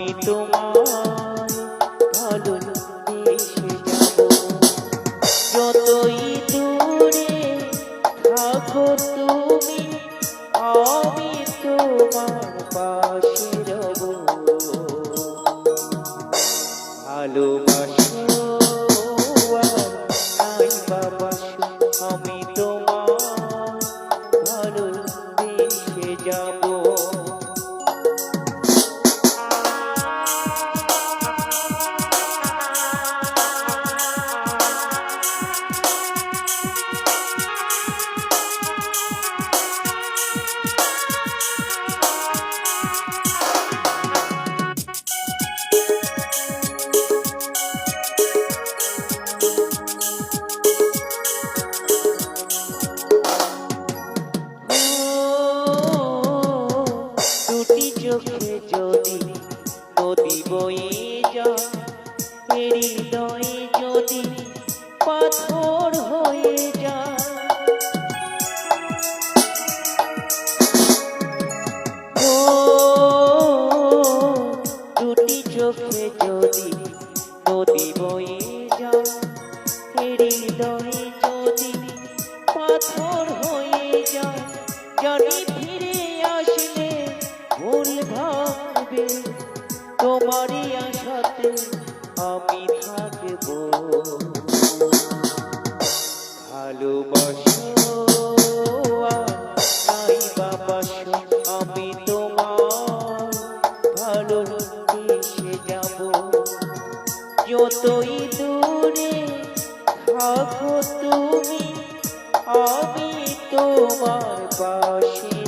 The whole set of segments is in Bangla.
আমি তোমার যতই দূরে থাকো তুমি, আমি তোমার পাশে রব আমি তোমার ভালো দেশে যাব। ভুল ভাববে তোমারই আশাতে আমি থাকব। যাব। যতই দূরে থাকো তুমি আমি তোমার পাশে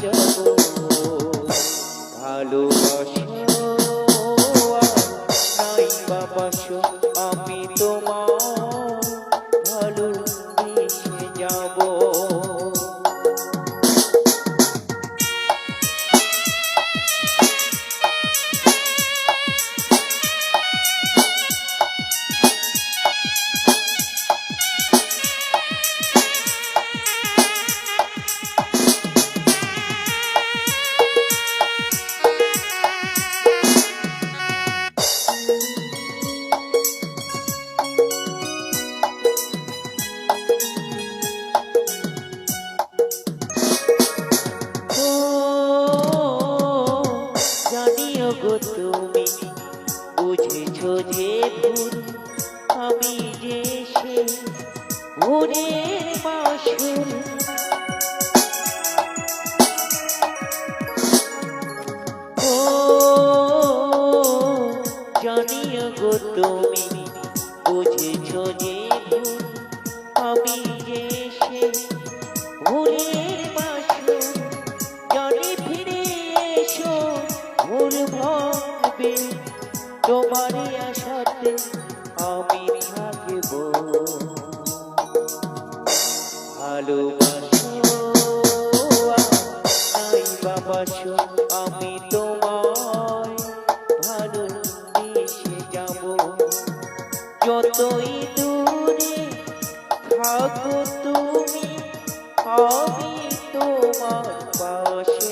ভালোবাসো। নাই বাবাসো আমি তোমার তুমি বুঝেছ যে ভুল আমি যে সে ভোরের বাসুর। ও, জানিও গো তুমি বুঝেছ যে ভুল ভুল ভাবে তোমারই আশাতে আমি থাকব ভালোবাসো আমি তোমায় ভালো দেশে যাব। যতই দূরে থাকো তুমি, আমি তোমার পাশে